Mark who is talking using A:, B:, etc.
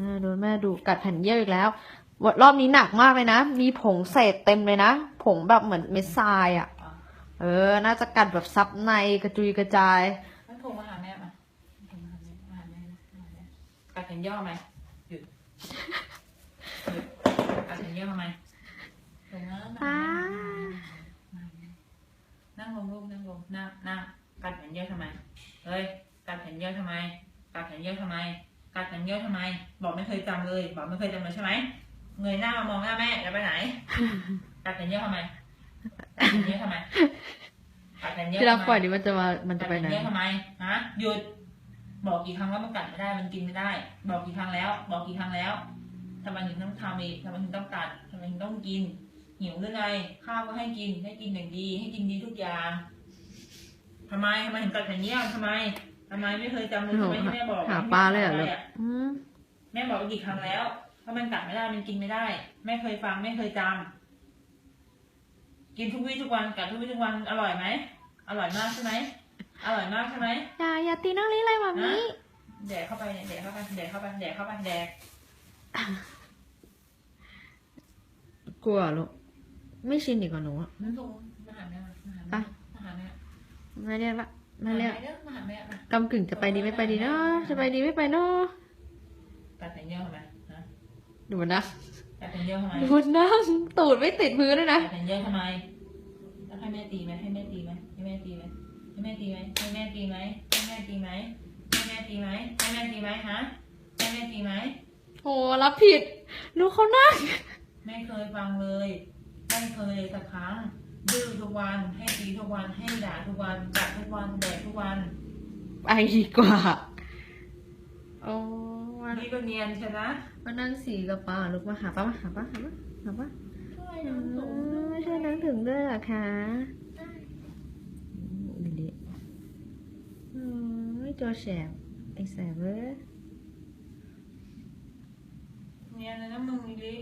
A: แม่ดูกัดแผ่นเยี่ยวอีกแล้ววันรอบนี้หนักมากเลยนะ มีผงเศษเต็มเลยนะ ผงแบบเหมือนเม็ดทรายอะ่ะ
B: อะ
A: เออ น่าจะกัดแบบซับในกระจุยกระจาย
B: งั้นโทรมาหาแม่มาโทรมาหาแม่มาหาแม่นะมาหาแม่กัดแขนย่อไหมหยุดหยุดกัดแขนย่อทำไมลงนะมาหาแม่มาหาแม่นั่งลงลูกนั่งลงนั่งนั่งกัดแขนย่อทำไม เฮ้ย กัดแขนย่อทำไม กัดแขนย่อทำไม กัดแขนย่อทำไม บอกไม่เคยจำเลย บอกไม่เคยจำเลยใช่ไหมเงยหน้ามามองหน้าแม่จะไปไหนกัดแขนย่อทำไมกัดแขนย่อทำไมกัดแขนย่อ
A: ที่เรา
B: ทำไม
A: ปล่อยนี่มันจะมา มันจะไปไหน
B: กัดแขเยอะทำไมฮะหยุด บอกกี่ครั้งว่ามันกัดไม่ได้มันกินไม่ได้ บอกกี่ครั้งแล้ว บอกกี่ครั้งแล้วทำไมถึงต้องทำอีกทำไมถึงต้องกัดทำไมถึงต้องกินหิวหรือไงข้าวก็ให้กินให้กินอย่างดี ให้กินดีทุกอย่างทำไมทำไมถึงกัดแขนเยี่ยมทำไม ทำไมไม่เคยจำเลยใช่ไหมที่แม่บอก
A: หาปลาเลยเหรอ
B: ไม่
A: ลู
B: เค
A: ก
B: ยจำะไะ
A: อืม
B: แม่บอกไปกี่ครั้งแล้วว่ามันกัดไม่ได้มันกินไม่ได้แม่เคยฟังไม่เคยจำกินทุกวี่ทุกวันกัดทุกวี่ทุกวันอร่อยไหมอร่อยมากใช่ไหมอร่อยมากใช่ไหม
A: อย่าอย่าตีน้องลิเลยมามี
B: แดกเข้าไปเนี่ยแดกเข้าไปแดกเข้าไปแดกเข้าไปแดก
A: กลัวลูกไม่ชินอีกกว่าหนูอะ
B: นั่นลงมาหาแม่มาหา
A: ไป
B: แม่มาหาแม่
A: ไม่เรียกละไม่เรียก
B: เด้อมาหาแม่มากำ
A: กึ่งจะไปดีไม่ไปดีเนาะจะไปดีไม่ไปเนาะ
B: กัดแขนเยี่ยวทำไมฮะ
A: ดูมันนะ
B: กัดแขนเยี่ยวทำไม
A: ดูมันนั่งตูดไม่ติดพื้นเลยนะ
B: กัดแขนเยี่ยวทำไมแล้วให้แม่ตีไหมให้แม่ตีไหมให้แม่ตีไหมให้แม่ตีไหมให้แม่ตีไหมให้แม่ตีไหมให้แม่ตีไหมให้แม่ตีไหมฮะให้แม่ตีไหม
A: โอ้รับผิดดูเขานั่ง
B: ไม่เคยฟังเลยไม่เคยสักครั้ง ดื้อทุกวัน ให้ตีทุกวัน ให้ด่าทุกวันกัดทุกวันแดกทุกวัน
A: ไปดีกว่า โอ้มา
B: นี่ก็เนียนใช่ไหม
A: มานั่งสีกับป้าลูกมาหาป้ามาหาป้าหาป้าหาป้า
B: ช่วย
A: อื
B: น้ำสูง
A: มไม่ใช่นั่งถึงด้วยเหรอคะดีดีอืมไม่ตัวแสบไอ้แสบเว้ย
B: เนียนเลยนะมึงลิลิ